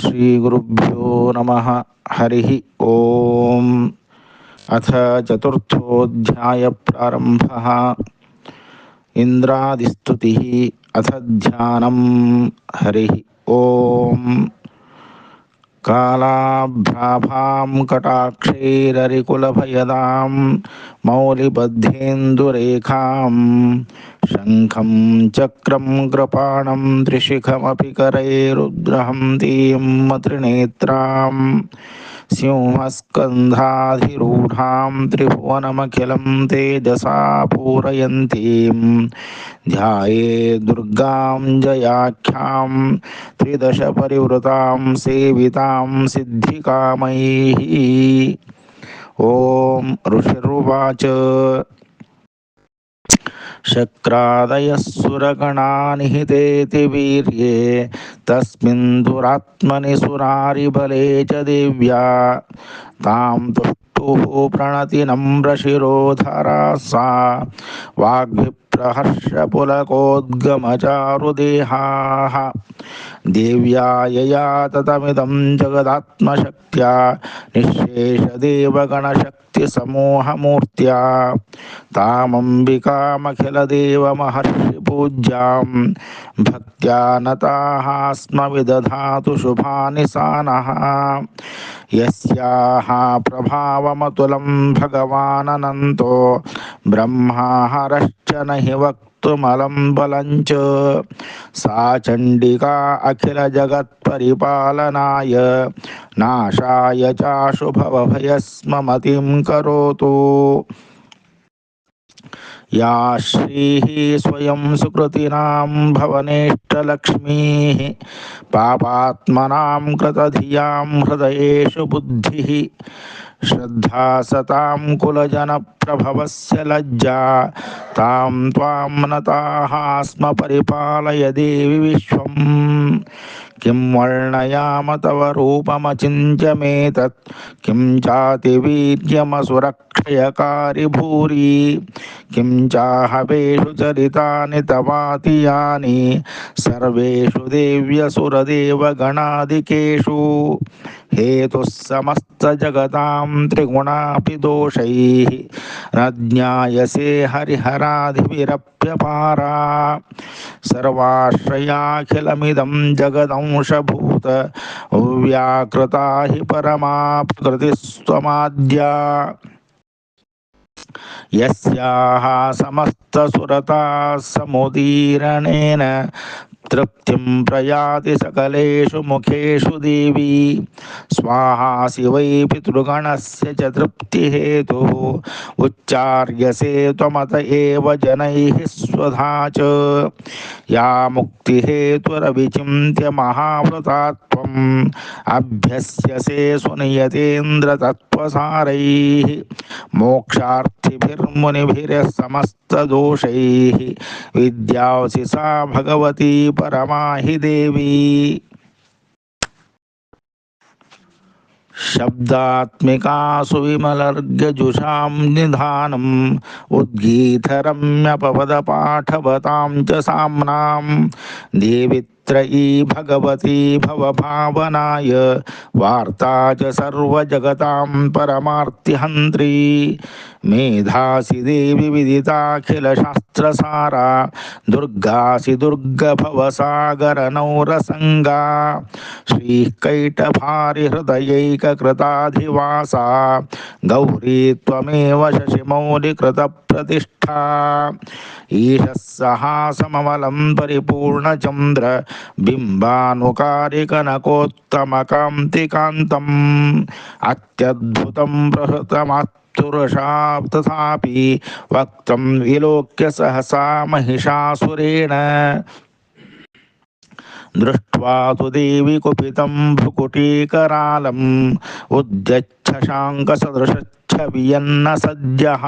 श्रीगुरुभ्यो नमः हरिः ॐ अथ चतुर्थोऽध्यायप्रारम्भः इन्द्रादिस्तुतिः अथ ध्यानं हरिः ॐ కాళాభ్రాభాం కటాక్షైరరికులభయదాం మౌలిబద్ధేందురేఖాం శంఖం చక్రం కృపాణం త్రిశిఖమపి కరైరుగ్రహం తీం మత్రినేత్రాం सिंहस्कन्धाधिरूढां त्रिभुवनमखिलं तेजसा पूरयन्तीं। ध्याये दुर्गां जयाख्यां त्रिदशपरिवृतां सेवितां सिद्धिकामैः। ॐ ऋषिरुवाच। शक्रादयः सुरगणानिहितेति वीर्ये, तस्मिन् दुरात्मनि सुरारिबले च देव्या। तां तुष्टुः प्रणति नम्रशिरोधरा सा। वाग्भिप्रहर्षपुलकोद्गमचारुदेहाः देव्या यया ततमिदं जगदात्मशक्त्या निःशेषदेवगणशक्तिसमूहमूर्त्या तामम्बिकामखिलदेवमहर्षिपूज्यां भक्त्या नताः स्म विदधातु शुभानि सानः। यस्याः प्रभावमतुलं भगवाननन्तो ब्रह्माहरश्च न हि वक्तुमलं बलं च सा चण्डिका अखिलजगत्परिपालनाय। नाशाय चाशुभवभयस्ममतिं करोतु। या श्रीः स्वयं सुकृतिनां भवनेष्टलक्ष्मीः। पापात्मनां कृतधियाँ हृदयेषु बुद्धिः। श्रद्धा सतां कुलजनप्रभवस्य लज्जा। तां त्वां नताः परिपालय देवि विश्वम्। किं वर्णयाम तव रूपमचिन्त्यमेतत् किं चातिवीर्यमसुरक्षयकारि भूरि। किं चाहवेषु चरितानि तवाति यानि सर्वेषु देव्यसुरदेवगणादिकेषु। हेतुः समस्तजगतां त्रिगुणापि दोषैः न ज्ञायसे हरिहरादिभिरप्यपारा सर्वाश्रयाखिलमिदं जगदंशभूत, व्याकृता हि परमा प्रकृतिस्त्वमाद्या। यस्याः समस्तसुरता समुदीरणेन तृप्तिं प्रयाति सकलेशु मुखेषु देवी। स्वाहासि से पितृगणस्य च तृप्तिहेतुः। उच्चार्यसे त्वमत एव जनैः स्वधा या मुक्तिहेतुरविचिन्त्य महाव्रता त्वम् अभ्यस्यसे सुनियतेन्द्रतत्त्वसारैः मोक्षार्थिभिर्मुनिभिः समस्तदोषैः विद्यासि सा भगवती परमा हि देवी। शब्दात्मिकासु विमलर्गजुषां निधानम् उद्गीतरम्यपवदपाठवतां च साम्नां, देवि त्रयी भगवती भवभावनाय वार्ता च सर्वजगतां परमार्तिहन्त्री। मेधासि देवि विदिताखिलशास्त्रसारा, दुर्गासि दुर्गभवसागरनौरसङ्गा श्रीः कैटभारिहृदयैककृताधिवासा गौरी त्वमेव शशिमौलिकृतप्रतिष्ठा ईशः सहासममलं परिपूर्णचन्द्र बिम्बानुकारिकनकोत्तमकान्तिकान्तम् अत्यद्भुतं प्रहृतमात्तुरषा तथापि वक्त्रं विलोक्य सहसा महिषासुरेण। दृष्ट्वा तु देवि कुपितं भ्रुकुटीकरालम् उद्यच्छशाङ्कसदृशच्छवियन्न सद्यः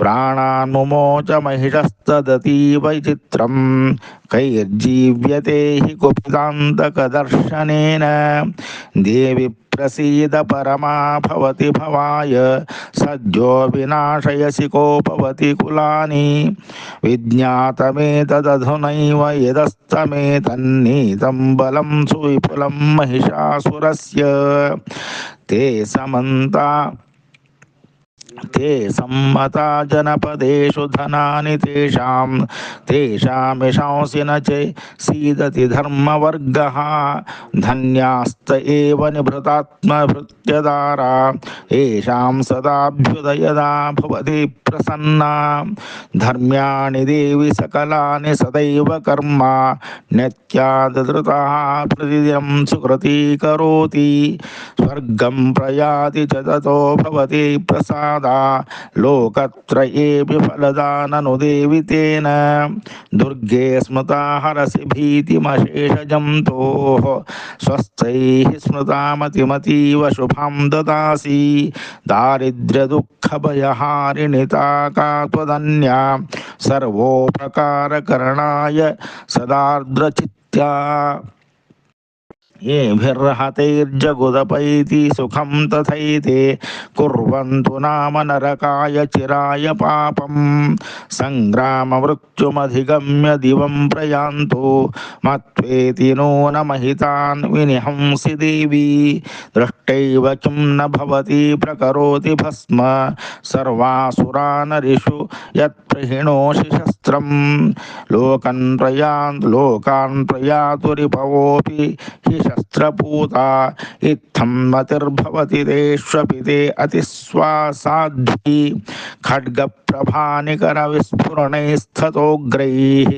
प्राणान्मुमोच महिषस्तदतीव चित्रं कैर्जीव्यते हि कुपितान्तकदर्शनेन देवि प्रसीद परमा भवति भवाय सद्यो विनाशयसि कोपवति कुलानि। विज्ञातमेतदधुनैव यदस्तमेतन्नीतं बलं सुविपुलं महिषासुरस्य। ते समन्ता ते सम्मता जनपदेषु धनानि तेषां तेषामिषंसि न च, सीदति धर्मवर्गः। धन्यास्त एव निभृतात्मभृत्यदारा, येषां सदाभ्युदयदा भवति प्रसन्ना। धर्म्याणि देवि सकलानि सदैव कर्मा नित्यादधृतः प्रतिदिनं सुकृती करोति। स्वर्गं प्रयाति च ततो भवति प्रसादा। लोकत्रयेऽपि फलदाननु देवि तेन दुर्गे स्मृता हरसि भीतिमशेषजन्तोः स्वस्थैः स्मृतामतिमतीव शुभां ददासि दारिद्र्यदुःखभयहारिणिता का त्वदन्या सर्वोपकारकरणाय सदार्द्रचित्या येभिर्हतैर्जगुदपैति सुखं तथैते कुर्वन्तु नाम नरकाय चिराय पापं। सङ्ग्राममृत्युमधिगम्य दिवं प्रयान्तु। मत्वेति नो न महितान् विनिहंसि देवी। दृष्टैव किं न भवति प्रकरोति भस्म। सर्वासुरानरिषु यत्प्रहिणोषि शस्त्रं लोकन् प्रयान् लोकान् प्रयातुरिभवोऽपि हि शस्त्रपूता इत्थं मतिर्भवति तेष्वपि ते अतिस्वासाध्वी। खड्गप्रभानिकरविस्फुरणैस्ततोग्रैः ప్రభానికరవిస్ఫురణైస్తతోగ్రైः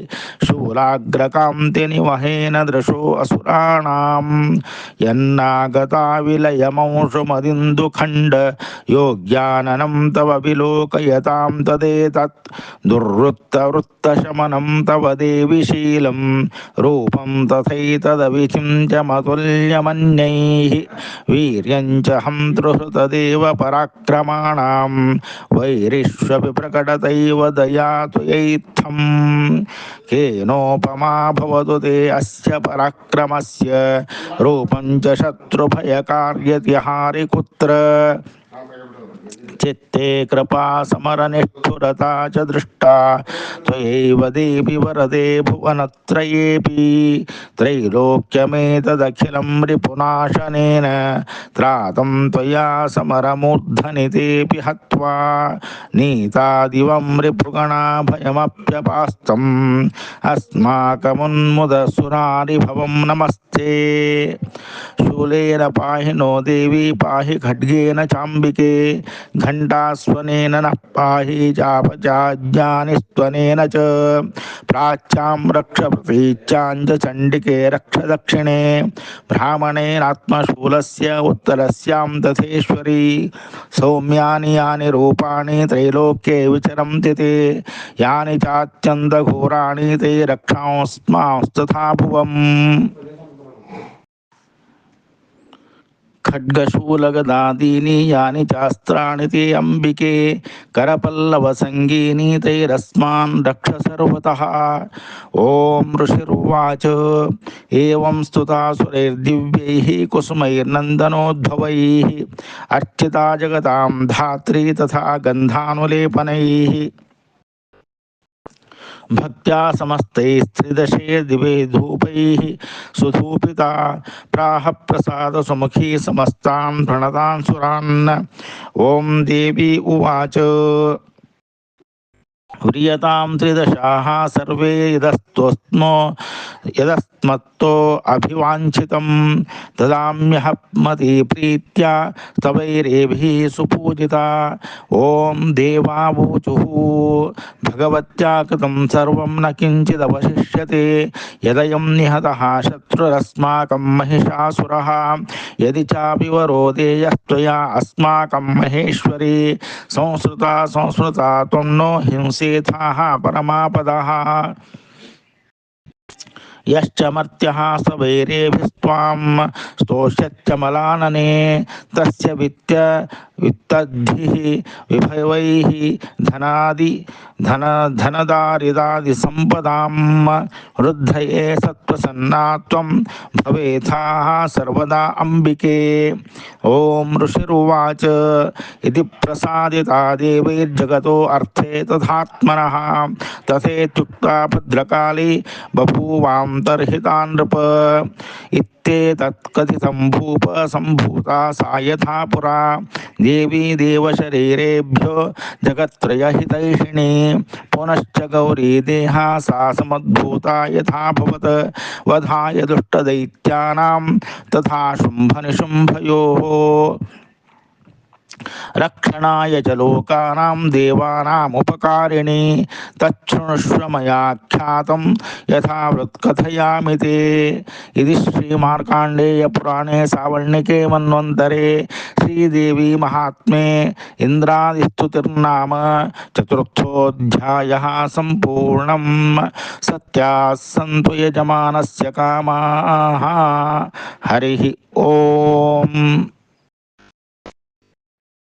శూలాగ్రకాంతినివహేన దృశో అసురాణాం యన్నాగతా విలయమంశుమదిందుఖండ యోగ్యాననం తవ విలోకయతాం తదేతత్ దుర్వృత్తవృత్తశమనం తవ దేవిశీలం రూపం తథైతదవిచించమతుల్యమన్యై వీర్యం చ హం పరాక్రమాణం వైరిష్వపి प्रकटतैव दया त्वयैत्थं केनोपमा भवतु ते अस्य पराक्रमस्य। रूपं च शत्रुभयकार्यतिहारि कुत्र चित्ते कृपा समरनिष्ठुरता च दृष्टा त्वयैव देवि वरदे भुवनत्रयेऽपि त्रैलोक्यमेतदखिलं रिपुनाशनेन त्रातं त्वया समरमूर्धनि तेऽपि हत्वा नीतादिवं रिपुगणा भयमप्यपास्तम् अस्माकमुन्मुदसुरारिभवं नमस्ते शूलेन पाहि नो देवी पाहि खड्गेन चाम्बिके घण्टास्वनेन नः पाहि चापचाज्ञानिस्त्वनेन च प्राच्यां रक्ष प्रतीच्यां च चण्डिके रक्ष दक्षिणे ब्राह्मणेनात्मशूलस्य उत्तरस्यां तथेश्वरी सौम्यानि यानि रूपाणि त्रैलोक्ये विचरन्ति ते यानि चात्यन्तघोराणि ते रक्षांस्मांस्तथा खड्गशूलगदादीनि यानि चास्त्राणि ते अम्बिके, करपल्लवसङ्गीनि तैरस्मान् रक्ष सर्वतः ॐ ऋषिरुवाच। एवं स्तुता सुरैर्दिव्यैः कुसुमैर्नन्दनोद्भवैः, अर्चिता जगतां धात्री तथा गन्धानुलेपनैः। भक्त्या समस्तैस्त्रिदशे दिवे धूपैः सुधूपिता प्राह प्रसादसुमुखी समस्तान् प्रणतान् सुरान्। ॐ देवी उवाच। त्रिदशाः सर्वे यदस्तोस्मो यदस्मत्तो अभिवाञ्छितं ददाम्यहमति प्रीत्या तवैरेभिः सुपूजिता। ॐ देवावूचुः। భగవత్యాకృతం సర్వం నకించిదవశిష్యతే యదయం నిహత శత్రురస్మాకం మహిషాసుర యది చాపి వరోదేయస్త్వయా అస్మాకం మహేశ్వరీ సంస్కృత సంస్కృత త్వం నో హింసేథా పరమాపద हिंसेथाः परमापदः यश्च मर्त्यः स वैरेभिस्त्वां स्तोष्यत्यमलानने, तस्य वित्त वित्तद्भिः विभवैः धनादि, धन धनदारिदादिसम्पदां वृद्धये सत्त्वसन्ना त्वं भवेथाः सर्वदा अम्बिके। ॐ ऋषिरुवाच। इति प्रसादिता देवैर्जगतो अर्थे तथात्मनः। तथेत्युक्ता भद्रकाली बभूवान्तर्हिता नृप इत्येतत्कथितं भूप सम्भूता सा यथा देवी देवशरीरेभ्यो जगत्त्रयहितैषिणी। पुनश्च गौरी देहा सा समद्भूता यथाभवत् वधाय दुष्टदैत्यानां तथा शुम्भनिशुम्भयोः। రక్షణాయ చ లోకానాం దేవానాముపకారిణి తచ్చృణుష్వమయాఖ్యాతం యథావృత్కథయామి తే. ఇది శ్రీ మార్కాండేయ పురాణే సావర్ణికే మన్వంతరే. శ్రీదేవి మహాత్మే ఇంద్రాదిస్తుతిర్నామ చతుర్థోధ్యాయ సంపూర్ణం. సత్యా సంతు యజమానస్య కామా హరి ఓం.